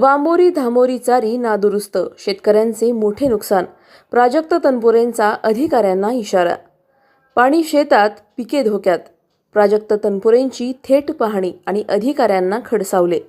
वांबोरी धामोरी चारी नादुरुस्त. शेतकऱ्यांचे मोठे नुकसान. प्राजक्त तनपुरेंचा अधिकाऱ्यांना इशारा. पाणी शेतात पिके धोक्यात. प्राजक्त तनपुरेंची थेट पाहणी आणि अधिकाऱ्यांना खडसावले.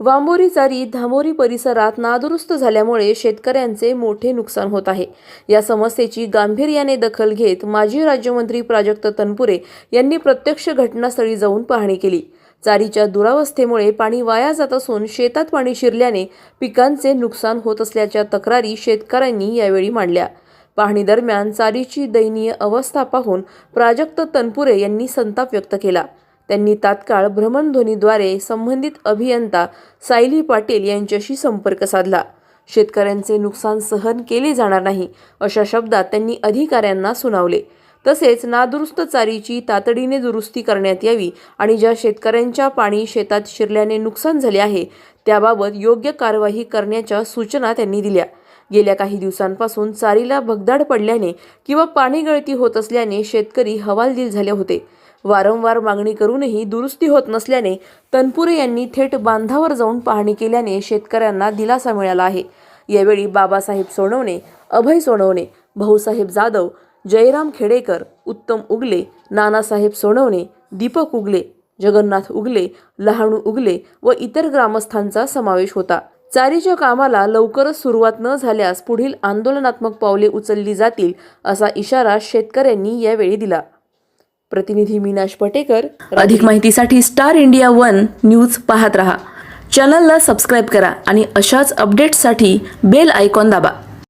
वांबोरी चारी धामोरी परिसरात नादुरुस्त झाल्यामुळे शेतकऱ्यांचे मोठे नुकसान होत आहे. या समस्येची गांभीर्याने दखल घेत माजी राज्यमंत्री प्राजक्त तनपुरे यांनी प्रत्यक्ष घटनास्थळी जाऊन पाहणी केली. चारीच्या दुरावस्थेमुळे पाणी वाया जात असून शेतात पाणी शिरल्याने पिकांचे नुकसान होत असल्याच्या तक्रारी शेतकऱ्यांनी यावेळी मांडल्या. पाहणी दरम्यान चारीची दयनीय अवस्था पाहून प्राजक्त तनपुरे यांनी संताप व्यक्त केला. त्यांनी तात्काळ भ्रमणध्वनीद्वारे संबंधित अभियंता सायली पाटील यांच्याशी संपर्क साधला. शेतकऱ्यांचे नुकसान सहन केले जाणार नाही अशा शब्दात त्यांनी अधिकाऱ्यांना सुनावले. तसेच नादुरुस्त चारीची तातडीने दुरुस्ती करण्यात यावी आणि ज्या शेतकऱ्यांच्या पाणी शेतात शिरल्याने नुकसान झाले आहे त्याबाबत योग्य कारवाई करण्याच्या सूचना त्यांनी दिल्या. गेल्या काही दिवसांपासून चारीला भगदाड पडल्याने किंवा पाणी गळती होत असल्याने शेतकरी हवालदिल झाले होते. वारंवार मागणी करूनही दुरुस्ती होत नसल्याने तनपुरे यांनी थेट बांधावर जाऊन पाहणी केल्याने शेतकऱ्यांना दिलासा मिळाला आहे. यावेळी बाबासाहेब सोनवणे अभय सोनवणे भाऊसाहेब जाधव जयराम खेडेकर उत्तम उगले नानासाहेब सोनवणे दीपक उगले जगन्नाथ उगले लहाणू उगले व इतर ग्रामस्थांचा समावेश होता. चारीच्या कामाला लवकरच सुरुवात न झाल्यास पुढील आंदोलनात्मक पावले उचलली जातील असा इशारा शेतकऱ्यांनी यावेळी दिला. प्रतिनिधी मीनाश पटेकर अधिक माहितीसाठी स्टार इंडिया वन न्यूज पाहत रहा. चॅनलला सबस्क्राईब करा आणि अशाच अपडेट्ससाठी बेल आयकॉन दाबा.